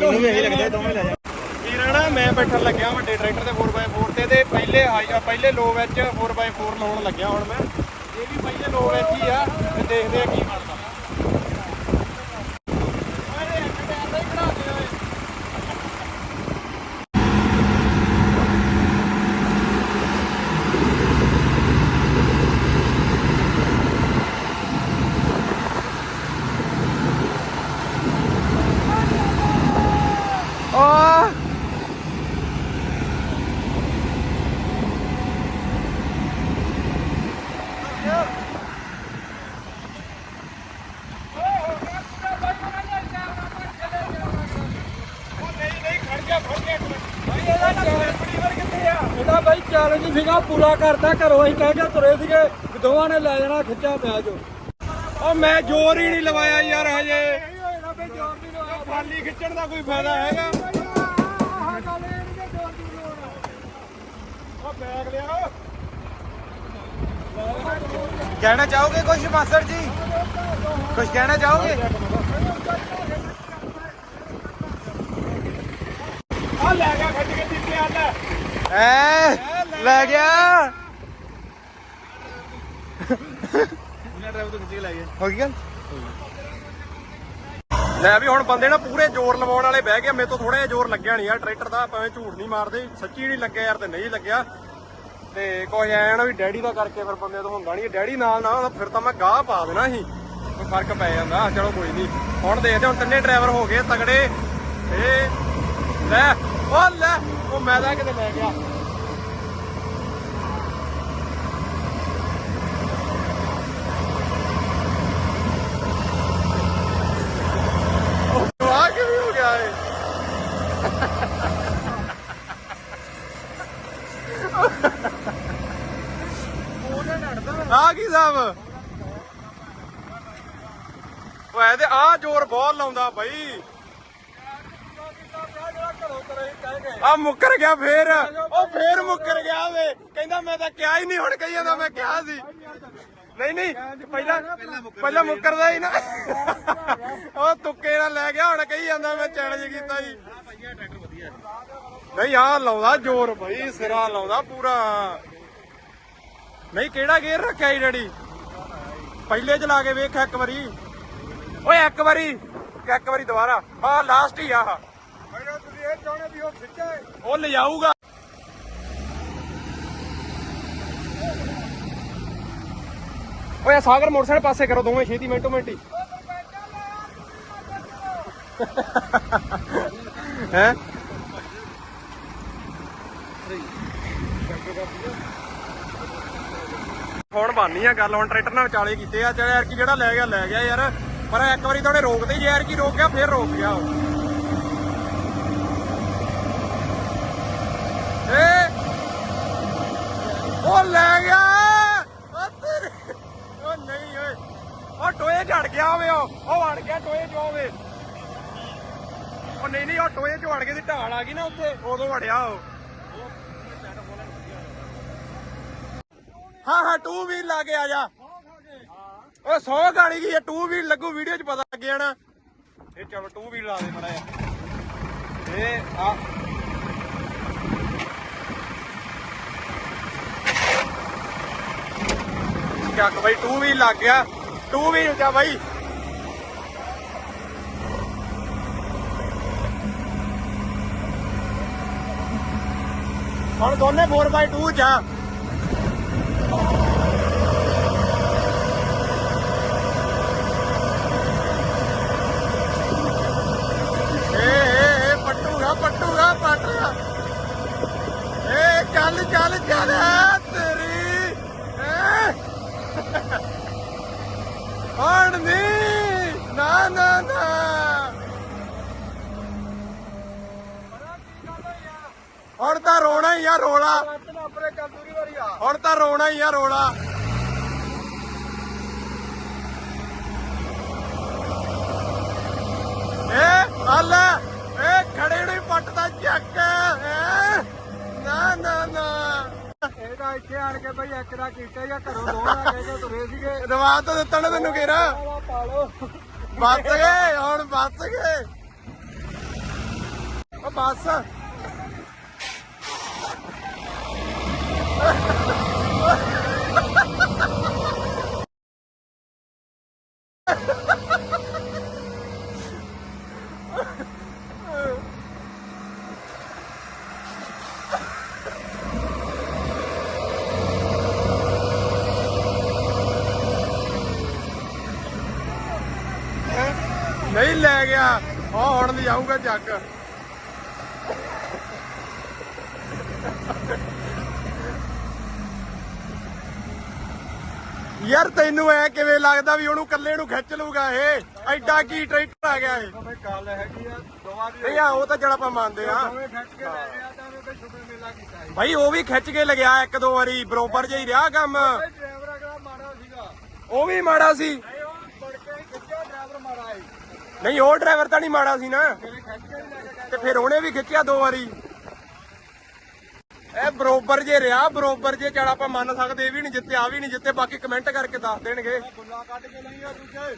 ਮੈਨੂੰ ਵੀ ਇਹੀ ਲੱਗਦਾ, ਦੋਵੇਂ ਲੈ ਜਾ। ਵੀਰ ਨਾ, ਮੈਂ ਬੈਠਣ ਲੱਗਿਆ ਵੱਡੇ ਟਰੈਕਟਰ ਤੇ 4x4 ਤੇ ਤੇ ਪਹਿਲੇ ਹਾਈ ਆ ਪਹਿਲੇ ਲੋ ਵਿੱਚ 4x4 ਲਾਉਣ ਲੱਗਿਆ ਹੁਣ ਮੈਂ। ਇਹ ਵੀ ਪਹਿਲੇ ਲੋ ਵਿੱਚ ਹੀ ਆ, ਤੇ ਦੇਖਦੇ ਆ ਕੀ ਬਣਦਾ ਓਏ ਇੱਕ ਟਾਇਰ ਦਾ ਹੀ ਬਣਾ ਦੇ ਓਏ ਓ ਇਹਦਾ ਬਾਈ ਚੈਲੰਜ ਸੀਗਾ ਪੂਰਾ ਕਰਦਾ ਘਰੋਂ ਅਸੀਂ ਕਹਿ ਕੇ ਤੁਰੇ ਸੀਗੇ ਵੀ ਦੋਵਾਂ ਨੇ ਲੈ ਜਾਣਾ ਖਿੱਚਿਆ ਪਿਆ ਜੋ। ਓ ਮੈਂ ਜ਼ੋਰ ਹੀ ਨਹੀਂ ਲਵਾਇਆ ਯਾਰ ਹਜੇ। ਖਾਲੀ ਖਿੱਚਣ ਦਾ ਕੋਈ ਫਾਇਦਾ ਹੈਗਾ। ਕਹਿਣਾ ਚਾਹੋਗੇ ਕੁਝ ਮਾਸਟਰ ਜੀ? ਕੁਝ ਕਹਿਣਾ ਚਾਹੋਗੇ? ਆ ਲੈ ਗਿਆ ਖੱਜ ਕੇ ਦਿੱਤੇ ਆ ਲੈ। ਐ। ਲੈ ਗਿਆ। ਬਿਨਾ ਡਰਾਈਵਰ ਤੋਂ ਖਿੱਚ ਕੇ ਲੈ ਗਿਆ। ਹੋ ਗਈ ਗੱਲ? ਲੈ ਵੀ ਹੁਣ ਬੰਦੇ ਨਾ ਪੂਰੇ ਜ਼ੋਰ ਲਵਾਉਣ ਵਾਲੇ ਬਹਿ ਗਏ ਮੇਰੇ ਤੋਂ ਥੋੜਾ ਜਿਹਾ ਜ਼ੋਰ ਲੱਗਿਆ ਨਹੀਂ ਯਾਰ ਟਰੈਕਟਰ ਦਾ ਭਾਵੇਂ ਝੂਠ ਨਹੀਂ ਮਾਰਦੇ ਸੱਚੀ ਨਹੀਂ ਲੱਗਿਆ ਯਾਰ ਤੇ ਨਹੀਂ ਲੱਗਿਆ। ਤੇ ਕੋਈ ਐ ਨਾ ਵੀ ਡੈਡੀ ਦਾ ਕਰਕੇ ਫਿਰ ਬੰਦੇ ਤੋਂ ਹੁੰਦਾ ਨਹੀਂ ਡੈਡੀ ਨਾਲ ਨਾ ਹੁੰਦਾ ਫਿਰ ਤਾਂ ਮੈਂ ਗਾਹ ਪਾ ਦੇਣਾ ਸੀ। ਕੋਈ ਫ਼ਰਕ ਪੈ ਜਾਂਦਾ ਚਲੋ ਕੋਈ ਨਹੀਂ ਹੁਣ ਦੇਖਦੇ ਹੁਣ ਤਿੰਨੇ ਡਰਾਈਵਰ ਹੋ ਗਏ ਤਗੜੇ। ਏ ਲੈ ਉਹ ਲੈ ਉਹ ਮੈਂ ਤਾਂ ਕਿਤੇ ਲੈ ਗਿਆ ਉਹ ਆ ਕਿਵੇਂ ਹੋ ਗਿਆ ਏ ਆ ਕੀ ਸਾਹਿਬ। ਓਏ ਤੇ ਆ ਜ਼ੋਰ ਬਹੁਤ ਲਾਉਂਦਾ ਬਈ। ਆ ਮੁੱਕਰ ਗਿਆ ਫੇਰ। ਉਹ ਫੇਰ ਮੁੱਕਰ ਗਿਆ ਵੇ। ਕਹਿੰਦਾ ਮੈਂ ਤਾਂ ਕਿਹਾ ਹੀ ਨਹੀਂ, ਹੁਣ ਕਹੀ ਜਾਂਦਾ ਮੈਂ ਕਿਹਾ ਸੀ। ਨਹੀਂ ਨਹੀਂ, ਪਹਿਲਾਂ ਪਹਿਲਾਂ ਮੁੱਕਰਦਾ ਹੀ ਨਾ। ਉਹ ਤੁੱਕੇ ਨਾਲ ਲੈ ਗਿਆ, ਹੁਣ ਕਹੀ ਜਾਂਦਾ ਮੈਂ ਚੈਲੰਜ ਕੀਤਾ ਜੀ। ਨਹੀਂ ਆ ਲਾਉਂਦਾ ਜ਼ੋਰ ਬਈ, ਸਿਰਾ ਲਾਉਂਦਾ ਪੂਰਾ। ਨਹੀਂ ਕਿਹੜਾ ਗੇਅਰ ਰੱਖਿਆ ਈ ਡੈਡੀ? ਪਹਿਲੇ ਚ ਲਾ ਕੇ ਵੇਖ ਇੱਕ ਵਾਰੀ। ਓਏ ਇੱਕ ਵਾਰੀ ਇੱਕ ਵਾਰੀ ਦੁਬਾਰਾ। ਆ ਲਾਸਟ ਹੀ ਆ ਆਹ। ਮੈਨੂੰ ਤੁਸੀਂ ਇਹ ਚਾਹੁੰਦੇ ਵੀ ਉਹ ਖਿੱਚੇ? ਉਹ ਲਿਜਾਊਗਾ ਓਏ ਸਾਗਰ ਮੋਟਰਸਾਈਕਲ ਪਾਸੇ ਕਰੋ ਦੋਵੇਂ ਛੇਤੀ ਮਿੰਟੋ ਮਿੰਟ ਹੀ। ਹੈ? ਹੁਣ ਬਾਨੀ ਆ ਗੱਲ, ਹੁਣ ਟਰੈਕਟਰ ਨਾਲ ਵਿਚਾਲੇ ਕੀਤੇ ਆ ਚਾਹੇ ਯਾਰ ਕੀ ਜਿਹੜਾ ਲੈ ਗਿਆ ਲੈ ਗਿਆ ਯਾਰ। ਪਰ ਇੱਕ ਵਾਰੀ ਤਾਂ ਉਹਨੇ ਰੋਕਦੇ ਜੇ ਯਾਰ ਕੀ ਰੋਕ ਗਿਆ, ਫੇਰ ਰੋਕ ਗਿਆ ਉਹ। ਏ! ਉਹ ਲੈ ਗਿਆ! ਉਹ ਤੇਰੇ! ਉਹ ਨਹੀਂ, ਓਏ। ਉਹ ਟੋਏ ਝੜ ਗਿਆ ਹੋਵੇ ਉਹ। ਉਹ ਵੜ ਗਿਆ ਟੋਏ ਚ ਹੋਵੇ ਉਹ ਨਹੀਂ ਨਹੀਂ, ਉਹ ਟੋਏ ਚ ਵੜ ਕੇ ਦੀ ਢਾਲ ਆ ਗਈ ਨਾ ਉੱਥੇ ਉਦੋਂ ਵੜਿਆ ਉਹ। ਹਾਂ ਹਾਂ ਟੂ ਵੀਲ ਲਾ ਕੇ ਆ ਜਾ। ਓਏ 100 ਗਾੜੀ ਗਈ ਹੈ ਟੂ ਵੀਲ ਲੱਗੂ ਵੀਡੀਓ ਚ ਪਤਾ ਲੱਗ ਜਾਣਾ ਇਹ ਚਲੋ ਟੂ ਵੀਲ ਲਾ ਦੇ ਮੜਾ ਇਹ ਆ। ਚੱਕ ਬਾਈ 2 ਵੀ ਲੱਗ ਗਿਆ। ਟੂ ਵੀਲ ਜਾ ਬਾਈ। ਹੁਣ ਦੋਨੇ 4x2 ਜਾ ਏ ਏ ਏ ਪੱਟੂਗਾ ਪੱਟੂਗਾ ਪੱਟੂਗਾ ਏ ਚੱਲ ਚੱਲ ਚੱਲ ਤੇਰੀ ਏ ਨਹੀਂ ਨਾ ਨਾ ਨਾ ਹੁਣ ਤਾਂ ਰੋਣਾ ਹੀ ਆ ਰੋਲਾ। ਆਪਣੇ ਹੁਣ ਤਾਂ ਰੋਣਾ ਹੀ ਆ ਰੋਲਾ। ਏ ਹੱਲ ਏ ਖੜੇ ਨੂੰ ਪੱਟਦਾ ਚੱਕ ਏ ਨਾ ਨਾ ਨਾ। ਇਹਦਾ ਇੱਥੇ ਆਣ ਕੇ ਬਈ ਇੱਕ ਦਾ ਕੀਤਾ ਜਾਂ ਘਰੋਂ ਦੋਵਾਂ ਕਹਿ ਕੇ ਤੁਰੇ ਸੀਗੇ। ਦਵਾ ਤਾਂ ਦਿੱਤਾ ਨਾ ਤੈਨੂੰ ਪਾਲੋ ਬਚ ਗਏ ਹੁਣ ਬਚ ਗਏ। ਉਹ ਬੱਸ। ਉਹ ਹੁਣ ਲਈ ਆਊਗਾ ਜੱਗ। ਯਾਰ ਤੈਨੂੰ ਐ ਕਿਵੇਂ ਲੱਗਦਾ ਵੀ ਉਹਨੂੰ ਇਕੱਲੇ ਨੂੰ ਖਿੱਚ ਲੂਗਾ ਇਹ? ਐਡਾ ਕੀ ਟਰੈਕਟਰ ਆ ਗਿਆ ਇਹ? ਕੋਈ ਗੱਲ ਹੈਗੀ ਆ ਦੋਵਾਂ ਦੀ ਨਹੀਂ ਆ ਉਹ ਤਾਂ ਜਿਹੜਾ ਆਪਾਂ ਮੰਨਦੇ ਆ। ਦੋਵੇਂ ਖਿੱਚ ਕੇ ਲੈ ਗਿਆ ਤਾਂ ਉਹਨੇ ਸ਼ੁਕਰ ਮੇਲਾ ਕੀਤਾ ਸੀ। ਭਾਈ ਉਹ ਵੀ ਖਿੱਚ ਕੇ ਲਗਿਆ ਇੱਕ ਦੋ ਵਾਰੀ ਬਰੋਬਰ ਜਿਹਾ ਹੀ ਰਿਹਾ ਕੰਮ। ਡਰਾਈਵਰ ਅਗਲਾ ਮਾੜਾ ਸੀਗਾ। ਉਹ ਵੀ ਮਾੜਾ ਸੀ। ਨਹੀਂ ਉਹ ਫੜ ਕੇ ਹੀ ਖਿੱਚਿਆ ਡਰਾਈਵਰ ਮਾੜਾ ਸੀ। ਨਹੀਂ ਉਹ ਡਰਾਈਵਰ ਤਾਂ ਨਹੀਂ ਮਾੜਾ ਸੀ ਨਾ। ਤੇ ਫਿਰ ਉਹਨੇ ਵੀ ਖਿੱਚਿਆ ਦੋ ਵਾਰੀ। ਇਹ ਬਰੋਬਰ ਜੇ ਰਿਹਾ ਬਰੋਬਰ ਜੇ ਚਲ ਆਪਾਂ ਮੰਨ ਸਕਦੇ ਇਹ ਵੀ ਨਹੀਂ ਜਿੱਤੇ ਆ ਵੀ ਨਹੀਂ ਜਿੱਤੇ ਬਾਕੀ ਕਮੈਂਟ ਕਰਕੇ ਦੱਸ ਦੇਣਗੇ। ਗੁੱਲਾ ਕੱਢ ਕੇ ਲਈ ਆ ਦੂਜੇ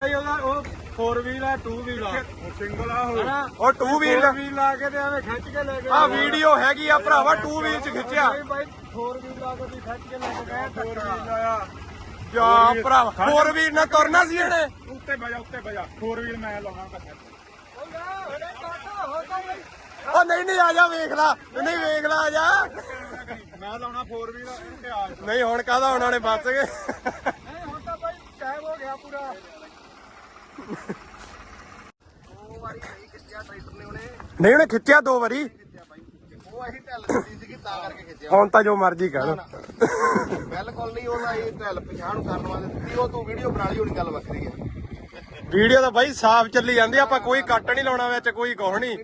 ਭਾਈ ਉਹਦਾ ਉਹ 4 ਵੀਲ ਆ 2 ਵੀਲ ਆ। ਸਿੰਗਲ ਆ ਉਹ। ਹਨਾ? ਉਹ 2 ਵੀਲ four ਵੀਲ ਲਾ ਕੇ ਤੇ ਐਵੇਂ ਖਿੱਚ ਕੇ ਲੈ ਗਏ ਆ ਵੀਡੀਓ ਹੈਗੀ ਆ ਭਰਾਵਾ 2 ਵੀਲ ਚ ਖਿੱਚਿਆ। ਭਾਈ 4 ਵੀਲ ਲਾ ਕੇ ਵੀ ਖਿੱਚ ਕੇ ਲੈ ਕੇ ਗਏ 4 ਵੀਲ ਆਇਆ। ਜਾ ਭਰਾਵਾ 4 ਵੀਲ ਨਾਲ ਤੁਰਨਾ ਸੀ ਇਹਨੇ? ਉੱਤੇ ਬਜਾ ਉੱਤੇ ਬਜਾ। 4 ਵੀਲ ਮੈਂ ਲਾਉਣਾ ਕੱਟਾ ਉਹ ਨਾ ਬਈ ਉਹ ਨਹੀਂ ਨਹੀਂ ਆ ਜਾ ਵੇਖ ਲਾ। ਨਹੀਂ ਵੇਖ ਲਾ ਆ ਜਾ। ਮੈਂ ਲਾਉਣਾ 4 ਵੀਲ ਤੇ ਆ ਨਹੀਂ ਹੁਣ ਕਾਹਦਾ ਉਹਨਾਂ ਨੇ ਬਚ ਗਏ। ਨਹੀਂ ਹੁਣ ਤਾਂ ਭਾਈ ਟਾਈਮ ਹੋ ਗਿਆ ਪੂਰਾ। ਨਹੀਂ ਉਹਨੇ ਖਿੱਚਿਆ ਦੋ ਵਾਰੀ। ਉਹ ਅਸੀਂ ਢਿੱਲ ਦਿੱਤੀ ਸੀਗੀ ਤਾਂ ਕਰਕੇ ਖਿੱਚਿਆ। ਹੁਣ ਤਾਂ ਜੋ ਮਰਜ਼ੀ ਕਰ ਬਿਲਕੁਲ ਨਹੀਂ ਉਹ ਅਸੀਂ ਢਿੱਲ ਪਛਾਣ ਕਰਨ ਵਾਸਤੇ ਦਿੱਤੀ। ਉਹ ਤੂੰ ਵੀਡੀਓ ਬਣਾ ਲਈ ਹੋਣੀ ਗੱਲ ਵੱਖਰੀ ਹੈ ਵੀਡੀਓ ਤਾਂ ਬਾਈ ਸਾਫ਼ ਚੱਲੀ ਜਾਂਦੀ ਆਪਾਂ ਕੋਈ ਕੱਟ ਨਹੀਂ ਲਾਉਣਾ ਵਿੱਚ ਕੋਈ ਕੁਛ ਨਹੀਂ।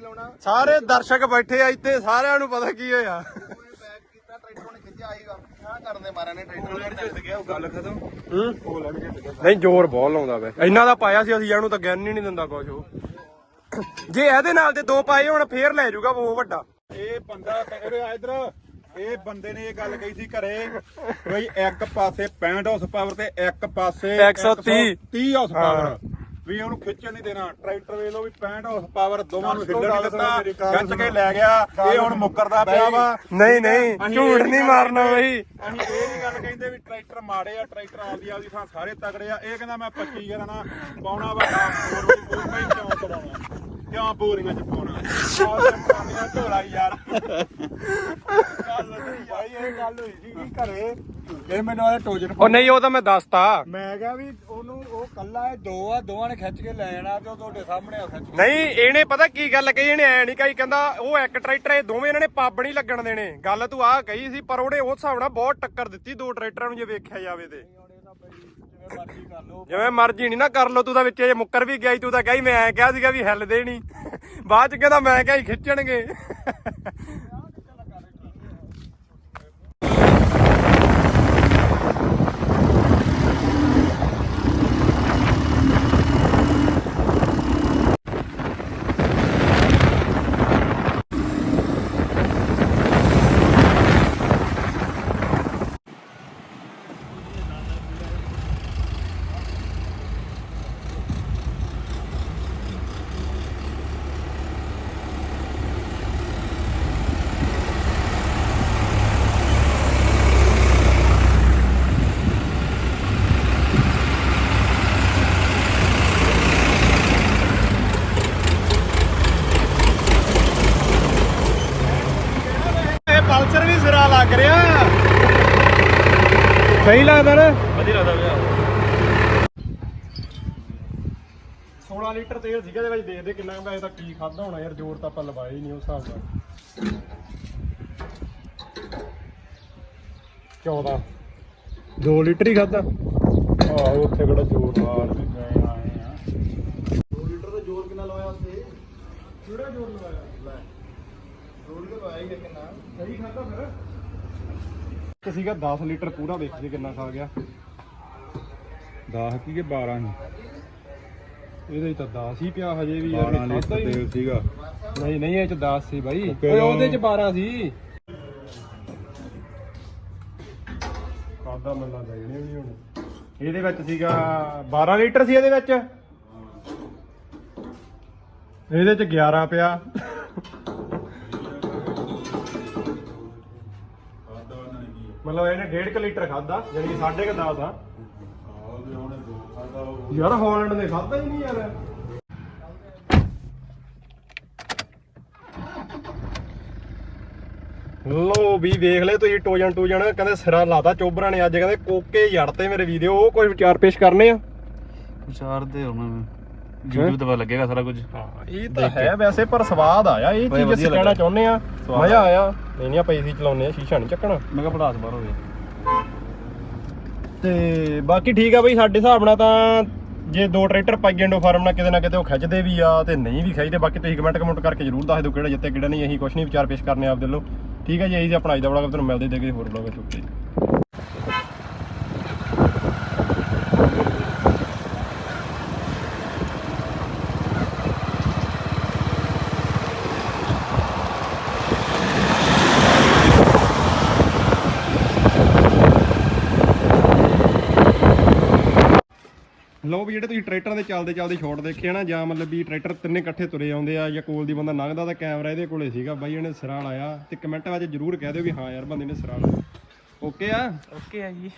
ਸਾਰੇ ਦਰਸ਼ਕ ਬੈਠੇ ਆ ਇੱਥੇ ਸਾਰਿਆਂ ਨੂੰ ਪਤਾ ਕੀ ਹੋਇਆ। ਬੈਕ ਕੀਤਾ ਟਰੈਕਟਰ ਨੇ ਖਿੱਚਿਆ ਆਈਗਾ ਆ ਕਰਨ ਦੇ ਮਾਰਿਆ ਨੇ ਟਰੈਕਟਰ। ਨੇ ਢਿੱਲ ਗਿਆ ਉਹ ਗੱਲ ਖਤਮ। ਹੂੰ? ਨਹੀਂ ਜ਼ੋਰ ਬਹੁਤ ਲਾਉਂਦਾ ਵੇ। ਇੰਨਾ ਦਾ ਪਾਇਆ ਸੀ ਅਸੀਂ ਇਹਨੂੰ ਤਾਂ ਗਿਆਨ ਹੀ ਨਹੀਂ ਦਿੰਦਾ ਕੁਛ ਉਹ। ਜੇ ਇਹਦੇ ਨਾਲ ਤੇ ਦੋ ਪਾਏ ਹੁਣ ਫੇਰ ਲੈ ਜਾਊਗਾ ਉਹ ਵੱਡਾ। ਇਹ ਬੰਦਾ ਇਧਰ। ਇਹ ਬੰਦੇ ਨੇ ਇਹ ਗੱਲ ਕਹੀ ਸੀ ਘਰੇ ਬਈ ਇੱਕ ਪਾਸੇ 65 ਹਾਰਸ ਪਾਵਰ ਤੇ ਇੱਕ ਪਾਸੇ 130 30 ਹਾਰਸ ਪਾਵਰ ਵੀ ਉਹਨੂੰ ਖਿੱਚਣ ਨਹੀਂ ਦੇਣਾ। ਟਰੈਕਟਰ ਵੇਖ ਲਓ ਵੀ 65 ਹਾਰਸ ਪਾਵਰ ਦੋਵਾਂ ਨੂੰ ਹਿੱਲਣ ਨਹੀਂ ਦਿੱਤਾ। ਖਿੱਚ ਕੇ ਲੈ ਗਿਆ। ਇਹ ਹੁਣ ਮੁੱਕਰਦਾ ਪਿਆ ਵਾ। ਨਹੀਂ ਨਹੀਂ ਝੂਠ ਨਹੀਂ ਮਾਰਨਾ ਬਈ। ਅਸੀਂ ਇਹ ਨਹੀਂ ਗੱਲ ਕਹਿੰਦੇ ਵੀ ਟਰੈਕਟਰ ਮਾੜੇ ਆ ਟਰੈਕਟਰ ਆਪਦੀ ਥਾਂ ਸਾਰੇ ਤਗੜੇ ਆ। ਇਹ ਕਹਿੰਦਾ ਮੈਂ 25 ਕਰਾਣਾ ਪਾਉਣਾ ਵੱਡਾ ਹੋਰ ਵੀ ਕੋਈ ਨਹੀਂ ਕਿਉਂ ਪੜਾਉਣਾ ਕਿਉਂ ਬੋਰੀਆਂ ਚ ਪਾਉਣਾ ਆਹ ਪਾਉਂਦੀਆਂ ਢੋਲਾ ਯਾਰ ਗੱਲ ਹੋਈ ਭਾਈ ਇਹ ਗੱਲ ਹੋਈ ਸੀ ਕਿ ਘਰੇ ਇਹ ਮੈਨੂੰ ਆਇਆ ਟੋਜਨ ਉਹ ਨਹੀਂ ਉਹ ਤਾਂ ਮੈਂ ਦੱਸਤਾ ਮੈਂ ਕਿਹਾ ਵੀ ਉਹਨੂੰ ਉਹ ਕੱਲਾ ਇਹ ਦੋ ਆ ਦੋਵਾਂ ਨੇ ਖਿੱਚ ਕੇ ਲੈ ਜਾਣਾ ਤੇ ਉਹ ਤੁਹਾਡੇ ਸਾਹਮਣੇ ਆ ਖਿੱਚ ਨਹੀਂ ਇਹਨੇ ਪਤਾ ਕੀ ਗੱਲ ਕਹੀ ਇਹਨੇ ਐ ਨਹੀਂ ਕਹੀ ਕਹਿੰਦਾ ਉਹ ਇੱਕ ਟਰੈਕਟਰ ਇਹ ਦੋਵੇਂ ਇਹਨਾਂ ਨੇ ਪੱਬ ਨਹੀਂ ਲੱਗਣ ਦੇਣੇ। ਗੱਲ ਤੂੰ ਆਹ ਕਹੀ ਸੀ ਪਰ ਉਹਨੇ ਉਸ ਹਿਸਾਬ ਨਾਲ ਬਹੁਤ ਟੱਕਰ ਦਿੱਤੀ ਦੋ ਟਰੈਕਟਰਾਂ ਨੂੰ ਜੇ ਵੇਖਿਆ ਜਾਵੇ ਤੇ। ਜਿਵੇਂ ਮਰਜ਼ੀ ਕਰ ਲਓ ਜਿਵੇਂ ਮਰਜ਼ੀ ਨਹੀਂ ਨਾ ਕਰ ਲੋ ਤੂੰ ਤਾਂ ਵਿੱਚ ਇਹ ਮੁੱਕਰ ਵੀ ਗਿਆ ਸੀ, ਤੂੰ ਤਾਂ ਕਹੀ ਮੈਂ ਐਂ ਕਿਹਾ ਸੀਗਾ ਵੀ ਹਿੱਲਦੇ ਨਹੀਂ ਬਾਅਦ ਚ ਕਹਿੰਦਾ ਮੈਂ ਕਿਹਾ ਹੀ ਖਿੱਚਣਗੇ। ਇਹ ਪਲਸਰ ਵੀ ਸਿਰਾ ਲੱਗ ਰਿਹਾ। ਸਹੀ ਲੱਗਦਾ ਨਾ? ਵਧੀਆ ਲੱਗਦਾ ਵੀਰੇ 16 ਲੀਟਰ ਤੇਲ ਸੀਗਾ ਇਹਦੇ ਵਿੱਚ ਦੇਖਦੇ ਕਿੰਨਾ ਕੁ ਪੈਸੇ ਦਾ ਕੀ ਖਾਦਾ ਹੋਣਾ ਯਾਰ ਜ਼ੋਰ ਤਾਂ ਆਪਾਂ ਲਵਾਇਆ ਹੀ ਨਹੀਂ ਉਸ ਹਿਸਾਬ ਨਾਲ। 14 2 ਲੀਟਰ ਹੀ ਖਾਦਾ ਆਹ ਉੱਥੇ ਕਿਹੜਾ ਜ਼ੋਰ ਮਾਰ ਵੀ ਗਏ ਆਏ ਆ 2 ਲੀਟਰ ਦਾ ਜ਼ੋਰ ਕਿੰਨਾ ਲਵਾਇਆ ਉੱਥੇ? ਕਿਹੜਾ ਜ਼ੋਰ ਲਵਾਇਆ ਜ਼ੋਰ ਤਾਂ ਲਵਾਇਆ ਹੀ ਹੈ ਕਿੰਨਾ ਸਹੀ ਖਾਦਾ ਫਿਰ? ਤੇ ਸੀਗਾ 10 ਲੀਟਰ ਪੂਰਾ ਦੇਖਦੇ ਕਿੰਨਾ ਖਾ ਗਿਆ। 10 ਕੀ ਕਿ 12 ਨਹੀਂ ਇਹਦੇ 'ਚ ਤਾਂ 10 ਹੀ ਪਿਆ ਹਜੇ ਵੀ ਯਾਰ 12 ਇਹ ਲੀਟਰ ਖਾਧਾ ਹੀ ਤੇਲ ਸੀਗਾ। ਨਹੀਂ ਨਹੀਂ ਇਹ ਚ 10 ਸੀ ਬਾਈ। ਓਕੇ ਓਏ। ਉਹਦੇ ਚ 12 ਸੀ। ਕਾਦਾ ਮੰਨਾ ਦੇਣੇ ਵੀ ਹੁਣ। ਇਹਦੇ ਵਿੱਚ ਸੀਗਾ 12 ਲੀਟਰ ਸੀ ਇਹਦੇ ਵਿੱਚ। ਇਹਦੇ ਚ 11 ਪਿਆ। ਮਤਲਬ ਇਹਨੇ 1.5 ਲੀਟਰ ਖਾਦਾ ਯਾਨੀ ਕਿ 10.5 ਦਾ ਆ। ਯਾਰ ਹਾਲੈਂਡ ਨੇ ਖਾਦਾ ਹੀ ਨਹੀਂ ਯਾਰ। ਲੋ ਵੀ ਵੇਖ ਲੈ ਤੁਸੀਂ ਟੋਜਨ ਟੋਜਨ ਕਹਿੰਦੇ ਸਿਰਾ ਲਾਤਾ ਚੋਬਰਾਂ ਨੇ ਅੱਜ ਕਹਿੰਦੇ ਕੋਕੇ ਜੜਤੇ ਮੇਰੇ ਵੀਡੀਓ ਉਹ ਕੋਈ ਵਿਚਾਰ ਪੇਸ਼ ਕਰਨੇ ਆ। ਵਿਚਾਰ ਦੇ ਹੁਣ YouTube ਤੇ ਪਤਾ ਲੱਗੇਗਾ ਸਾਰਾ ਕੁਝ। ਹਾਂ ਇਹ ਤਾਂ ਹੈ ਵੈਸੇ ਪਰ ਸਵਾਦ ਆਇਆ ਇਹ ਚੀਜ਼ ਅਸੀਂ ਕਹਿਣਾ। ਚਾਹੁੰਦੇ ਆ। ਮਜ਼ਾ ਆਇਆ। ਨਹੀਂ ਨਹੀਂ ਆਪਾਂ ਏਸੀ ਚਲਾਉਨੇ ਆ ਸ਼ੀਸ਼ਾ ਨਹੀਂ ਚੱਕਣਾ। ਮੈਂ ਕਿਹਾ ਪੜਾਸ ਬਾਹਰ ਹੋ ਗਿਆ। ਤੇ ਬਾਕੀ ਠੀਕ ਆ ਬਈ ਸਾਡੇ ਹਿਸਾਬ ਨਾਲ ਤਾਂ ਜੇ ਦੋ ਟਰੈਕਟਰ ਪਾਈਏ ਇੰਡੋ ਫਾਰਮ ਨਾਲ ਕਿਤੇ ਨਾ ਕਿਤੇ ਉਹ ਖਿੱਚਦੇ ਵੀ ਆ ਤੇ ਨਹੀਂ ਵੀ ਖਿੱਚਦੇ। ਬਾਕੀ ਤੁਸੀਂ ਕਮੈਂਟ ਕਮੈਂਟ ਕਰਕੇ ਜਰੂਰ ਦੱਸ ਦਿਓ ਕਿਹੜਾ ਜਿੱਤੇ ਕਿਹੜਾ ਨਹੀਂ। ਅਸੀਂ ਕੁਝ ਨਹੀਂ ਵਿਚਾਰ ਪੇਸ਼ ਕਰਨੇ ਆਪ ਦੇ ਲੋ ਠੀਕ ਹੈ ਜੀ ਇਹੀ ਸੀ ਆਪਣਾ ਅੱਜ ਦਾ ਵਲੌਗ ਤੁਹਾਨੂੰ ਮਿਲਦੇ ਦੇ ਹੋਰ ਵਲੌਗ ਚੁੱਕੇ ਲਓ ਵੀ ਜਿਹੜੇ ਤੁਸੀਂ ਟਰੈਕਟਰਾਂ ਦੇ ਚੱਲਦੇ ਚੱਲਦੇ ਸ਼ਾਟ ਦੇਖੇ ਆ ਨਾ, ਜਾਂ ਮਤਲਬ ਵੀ ਟਰੈਕਟਰ ਤਿੰਨੇ ਇਕੱਠੇ ਤੁਰੇ ਆਉਂਦੇ ਆ, ਜਾਂ ਕੋਲ ਦੀ ਬੰਦਾ ਲੰਘਦਾ ਤਾਂ ਕੈਮਰਾ ਇਹਦੇ ਕੋਲੇ ਸੀਗਾ, ਬਾਈ ਇਹਨੇ ਸਿਰਾ ਲਾਇਆ, ਤੇ ਕਮੈਂਟ ਵਿੱਚ ਜਰੂਰ ਕਹਿ ਦਿਓ ਵੀ ਹਾਂ ਯਾਰ ਬੰਦੇ ਨੇ ਸਿਰਾ ਲਾਇਆ। ਓਕੇ ਆ? ਓਕੇ ਆ ਜੀ।